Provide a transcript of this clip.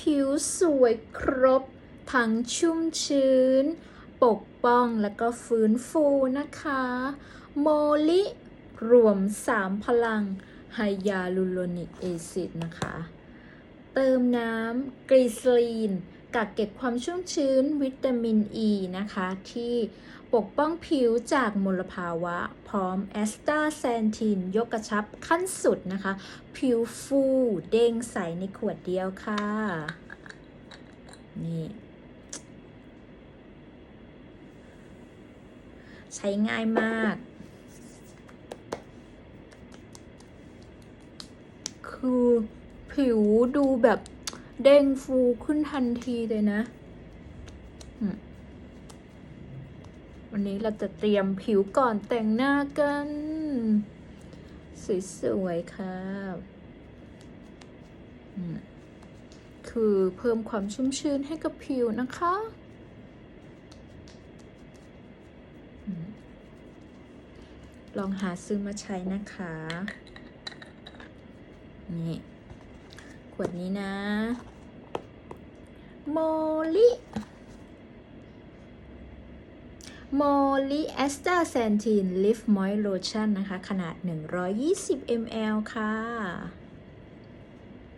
ผิวสวยครบ ทั้งชุ่มชื้น ปกป้องและก็ฟื้นฟูนะคะ โมลิ รวม 3 พลังไฮยาลูโรนิกแอซิดนะคะ เติมน้ำกรีซลีน กักเก็บความชุ่มชื้นวิตามินอ e ีนะคะ ที่ปกป้องผิวจากมลภาวะ พร้อมแอสตาแซนทิน ยกกระชับขั้นสุดนะคะ ผิวฟูเด้งใสในขวดเดียวค่ะ นี่ ใช้ง่ายมาก คือผิวดูแบบ เด้งฟูขึ้นทันทีเลยนะ วันนี้เราจะเตรียมผิวก่อนแต่งหน้ากัน สวยๆค่ะอืมคือเพิ่มความชุ่มชื้นให้กับผิวนะคะลองหาซื้อมาใช้นะคะ นี่ ขวดนี้นะ โมลิโมลิแอสตาแซนทีนลิฟมอยโลชั่นนะคะ ขนาด 120 ml ค่ะ